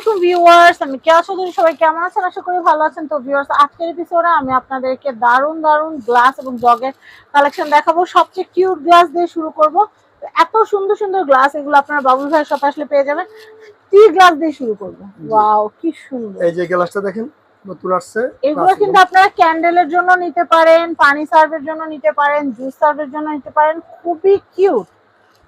আলাইকুম ভিউয়ার্স আমি কেয়া চৌধুরী সবাই কেমন আছেন? আশা করি ভালো আছেন। তো ভিউয়ার্স আজকের এপিসোডে আমি আপনাদেরকে দারুণ দারুণ গ্লাস এবং জগের কালেকশন দেখাবো। সবচেয়ে কিউট গ্লাস দিয়ে শুরু করব। এত সুন্দর সুন্দর গ্লাস এগুলো আপনারা বাবুল ভাইয়ের শপে আসলে পেয়ে যাবেন। টি গ্লাস দিয়ে শুরু করব। ওয়াও কি সুন্দর। এই যে গ্লাসটা দেখেন নতুন আসছে। এগুলো কিন্তু আপনারা ক্যান্ডেলের জন্য নিতে পারেন পানি সার্ভের জন্য নিতে পারেন জুস সার্ভের জন্য নিতে পারেন। খুবই কিউট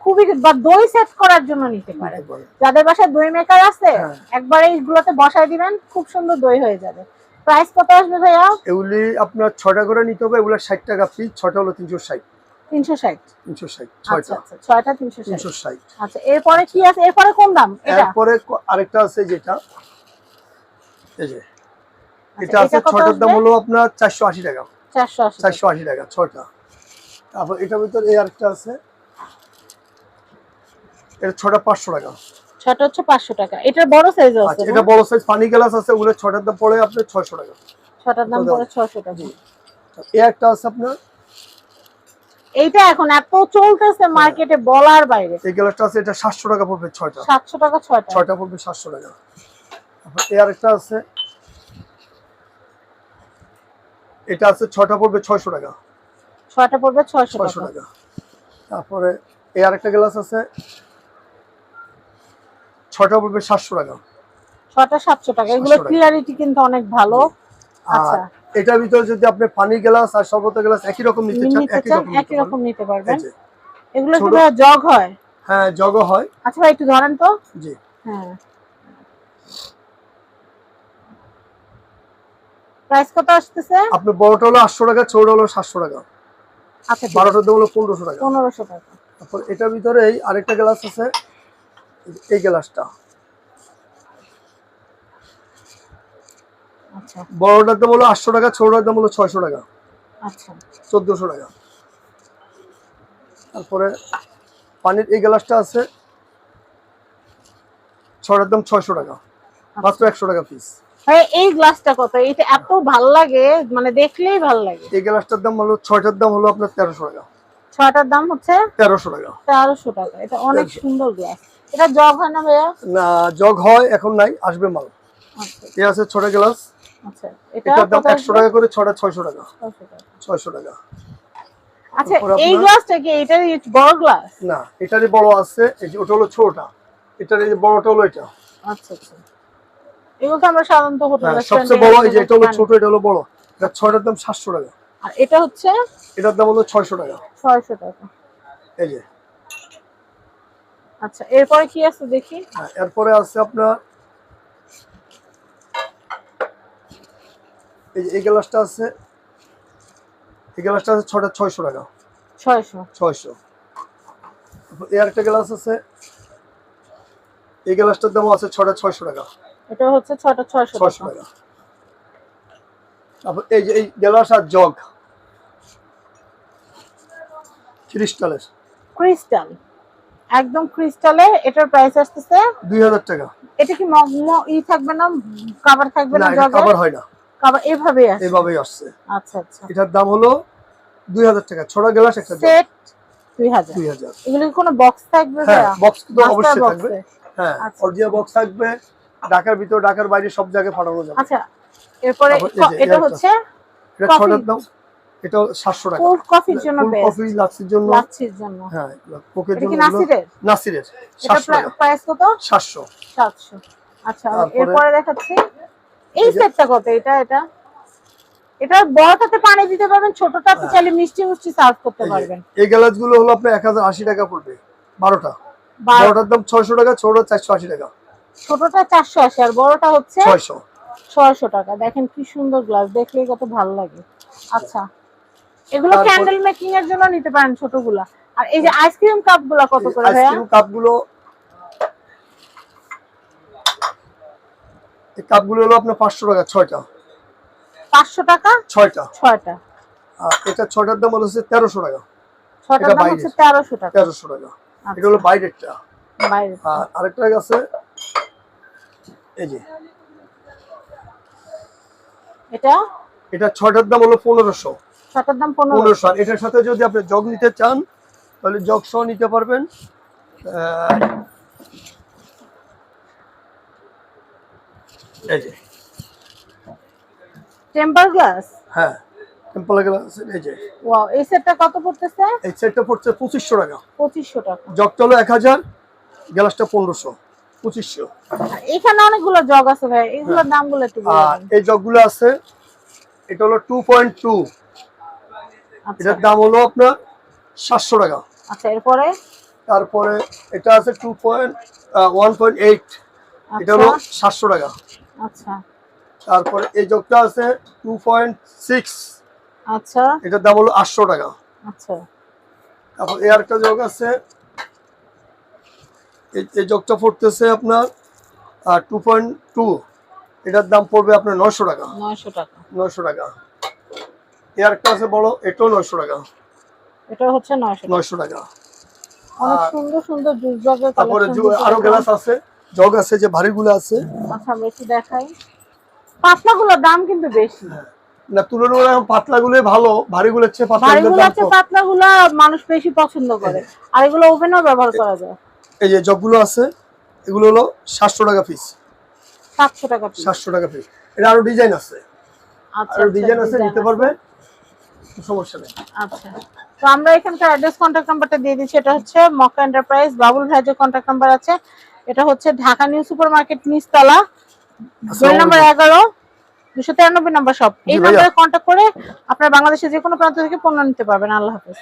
খুবই বা দই সেট করার জন্য নিতে পারে। যাদের বাসায় দই মেকার আছে হ্যাঁ। একবার এইগুলোতে বসায় দিবেন খুব সুন্দর দই হয়ে যাবে। প্রাইস কত আসবে ভাইয়া? এগুলি আপনার ছটা করে নিতে হবে এগুলো ষাট টাকা পিস ছটা হলো তিনশো ষাট। তিনশো ষাট? তিনশো ষাট আচ্ছা ছয়টা। আচ্ছা ছয়টা তিনশো ষাট। আচ্ছা এরপরে কি আছে? এরপরে কোন দাম? এরপরে আরেকটা আছে যেটা এই যে। এটা আচ্ছা, আছে এটা কত ছয়টার দাম হলো আপনার চারশো আশি টাকা। চারশো আশি টাকা ছয়টা। তারপর এটার ভিতরে এই আরেকটা আছে এটা ছটা পাঁচশো টাকা। ছয়টা হচ্ছে পাঁচশো টাকা। এটার বড় সাইজ আছে আচ্ছা এটা বড় সাইজ পানি গ্লাস আছে ওগুলো ছটার দাম পড়ে আপনার ছয়শো টাকা। ছটার দাম পড়ে ছয়শো টাকা। এই একটা আছে আপনার? এইটা এখন এত চলতেছে মার্কেটে বলার বাইরে। এই গ্লাসটা আছে এটা সাতশো টাকা পড়বে ছয়টা। সাতশো টাকা ছয়টা। ছয়টা পড়বে সাতশো টাকা। তারপর এই আরেকটা আছে। এটা আছে ছয়টা পড়বে ছয়শো টাকা। ছয়টা পড়বে ছয়শো ছয়শো টাকা। টাকা। তারপরে এই আরেকটা গ্লাস আছে ছয়টা পড়বে সাতশো টাকা। ছয়টা সাতশো টাকা। এগুলো ক্লিয়ারিটি কিন্তু অনেক ভালো। আচ্ছা। এটার ভিতরে যদি আপনি পানি গ্লাস আর শরবত গ্লাস একই রকম নিতে চান একই রকম নিতে পারবেন। এগুলো কি জগ হয়? হ্যাঁ জগ হয়। আচ্ছা ভাই একটু ধরেন তো। জি। হ্যাঁ। প্রাইস কত আসতেছে? আপনার বড়টা হলো আটশো টাকা ছোট হলো সাতশো টাকা। আচ্ছা ঠিক আছে, বারোটার দাম হলো পনেরোশো টাকা। পনেরোশো টাকা। তারপর এটার ভিতরে এই আরেকটা গ্লাস আছে। এই গ্লাসটা। আচ্ছা। বড়টার দাম হলো আটশো টাকা ছোটটার দাম হলো ছয়শো টাকা। আচ্ছা। চোদ্দশো টাকা। তারপরে পানির এই গ্লাসটা আছে ছটার দাম ছয়শো টাকা। মাত্র একশো টাকা পিস এই গ্লাসটা কত? এটা এত ভালো লাগে মানে দেখলেই ভালো লাগে। এই গ্লাসটার দাম হলো ছয়টার দাম হলো আপনার তেরোশো টাকা। ছয়টার দাম হচ্ছে তেরোশো টাকা। তেরোশো টাকা। এটা অনেক সুন্দর গ্লাস এটা জগ হয় না ভাইয়া? না জগ হয় এখন নাই আসবে মাল। আচ্ছা। এই আছে ছোট গ্লাস আচ্ছা এটার দাম একশো? টাকা করে ছটা ছয়শো টাকা। 600 টাকা। ছয়শো টাকা। আচ্ছা এই গ্লাসটা কি বড় গ্লাস না এটারই বড় আছে এই যে ওটা হলো ছোটটা এটার এই বড়টা হলো এটা। আচ্ছা আচ্ছা। এগুলো আমরা সাধারণত হোটেল হ্যাঁ, সবচেয়ে বড় এই যে এটা হলো ছোট এটা হলো বড়। এটা ছয়টার দাম সাতশো টাকা। আর এটা হচ্ছে এটার দাম হলো ছয়শো টাকা। ছয়শো টাকা। এই যে। আচ্ছা এরপরে কি আছে দেখি? হ্যাঁ, এরপরে আছে আপনার এই যে এই গ্লাসটা আছে এই গ্লাসটা আছে ছটা ছয়শো টাকা। ছয়শো। ছয়শো। তারপর এই আরেকটা গ্লাস আছে এই গ্লাসটার দামও আছে ছটা ছয়শো টাকা। এটা হচ্ছে ছয়টা ছয়শো ছয়শো টাকা টাকা। তারপর এই যে এই গ্লাস আর জগ। ক্রিস্টালের। ক্রিস্টাল। একদম ক্রিস্টালে এটার প্রাইস আসতেছে দুই হাজার টাকা। এটা কি ই থাকবে না? কভার থাকবে না জগে কাভার হয় না। কভার এভাবে আছে এইভাবেই আসছে। আচ্ছা আচ্ছা। এটার দাম হলো দুই হাজার টাকা। ছোট গ্লাস একটা সেট দুই হাজার। দুই হাজার। এগুলো কি কোনো বক্স থাকবে হ্যাঁ বক্স তো অবশ্যই থাকবে। হ্যাঁ আচ্ছা। অরিজিনাল বক্স থাকবে। ঢাকার ভিতর ঢাকার বাইরে সব জায়গায় পাঠানো যাবে। আচ্ছা এরপরে এটা হচ্ছে এটা। ছটার দাম এটা সাতশো টাকা। কোল্ড কফির জন্য বেস্ট কফি লাচ্ছির জন্য লাচ্ছির জন্য। হ্যাঁ কোকের জন্য নাসিরের? নাসিরের এটা প্রাইস কত? সাতশো। সাতশো। আচ্ছা এরপরে দেখাচ্ছি। এই সেটটা কত? এটা এটা? এটা বড়টাতে পানি দিতে পারবেন ছোটটাতে হ্যাঁ। চাইলে মিষ্টি মিষ্টি সার্ভ করতে পারবেন। এই গ্লাসগুলো হলো আপনার এক হাজার আশি টাকা পড়বে বারোটা। বা- বারোটার দাম ছয়শো টাকা ছোটটা চারশো আশি টাকা। ছোটটা চারশো আশি আর বড়টা হচ্ছে ছয়শো। ছয়শো টাকা। দেখেন কি সুন্দর গ্লাস দেখলেই কত ভালো লাগে। আচ্ছা এগুলো ক্যান্ডেল মেকিং এর জন্য নিতে পারেন ছোটগুলা। আর এই যে আইসক্রিম কাপগুলা কত করে ভাইয়া? আইসক্রিম কাপগুলো এই কাপগুলো হলো আপনার পাঁচশো টাকা ছয়টা। পাঁচশো টাকা? ছয়টা। ছয়টা। আর এটা ছয়টার দাম হলো হচ্ছে তেরোশো টাকা। ছয়টার দাম হচ্ছে তেরোশো টাকা। তেরোশো টাকা। আচ্ছা, এটা হলো বাইরেরটা। বাইরে আর আরেকটা আছে এই যে এটা? এটা ছয়টার দাম হলো পনেরোশো। ছয়টার দাম পনেরোশো। আর এটার সাথে যদি আপনি জগ নিতে চান তাহলে জগ সহ নিতে পারবেন। এই যে। টেম্পার গ্লাস হ্যাঁ গ্লাস এই যে। ওয়াও এই সেটটা কত পড়তেছে? এই সেটটা পড়ছে পঁচিশশো টাকা। পঁচিশশো টাকা। জগটা হলো এক হাজার গ্লাসটা পনেরোশো। পঁচিশশো। এখানে অনেকগুলো জগ আছে ভাই এগুলোর দামগুলো একটু এই জগগুলো আছে এটা হলো টু পয়েন্ট টু এটার দাম হলো আপনার সাতশো টাকা। আচ্ছা এরপরে? তারপরে এটা আছে two point one point eight এটা হলো আচ্ছা। সাতশো টাকা। আচ্ছা। তারপরে এই জগটা আছে টু পয়েন্ট সিক্স আচ্ছা। এটার দাম হলো আটশো টাকা। আচ্ছা। তারপর এই আরেকটা জগ আছে এই জগটা পড়তেছে আপনার টু পয়েন্ট টু এটার দাম পড়বে আপনার নয়শো টাকা। নয়শো টাকা। টাকা। আছে বড় এটাও টাকা। এটা হচ্ছে টাকা। তারপরে আরও গ্লাস আছে। জগ আছে যে ভারীগুলো আছে। আচ্ছা দেখাই। পাতলাগুলোর দাম কিন্তু বেশি। না তুলনামূলক পাতলাগুলোই ভালো। ভারীগুলোর চেয়ে। পাতলাগুলো মানুষ বেশি পছন্দ করে। আর এগুলো ওভেনও ব্যবহার করা যায়। এই যে জগগুলো আছে এগুলো হলো সাতশো টাকা পিস সাতশো টাকা সাতশো টাকা পিস এটা আরও ডিজাইন আছে। আচ্ছা আরও আচ্ছা, ডিজাইন আছে নিতে পারবে। সমস্যা নেই। আচ্ছা। তো আমরা এখানকার অ্যাড্রেস কন্ট্যাক্ট নাম্বারটা দিয়ে দিচ্ছি। এটা হচ্ছে Mecca enterprise Babul contact number আছে এটা হচ্ছে ঢাকা নিউ সুপার মার্কেট নিচতলা দোল নাম্বার এগারো দুশো তিরানব্বই নাম্বার এই নাম্বারে কন্ট্যাক্ট করে আপনার বাংলাদেশের যে কোনো প্রান্ত থেকে পণ্য নিতে পারবেন। আল্লাহ হাফেজ।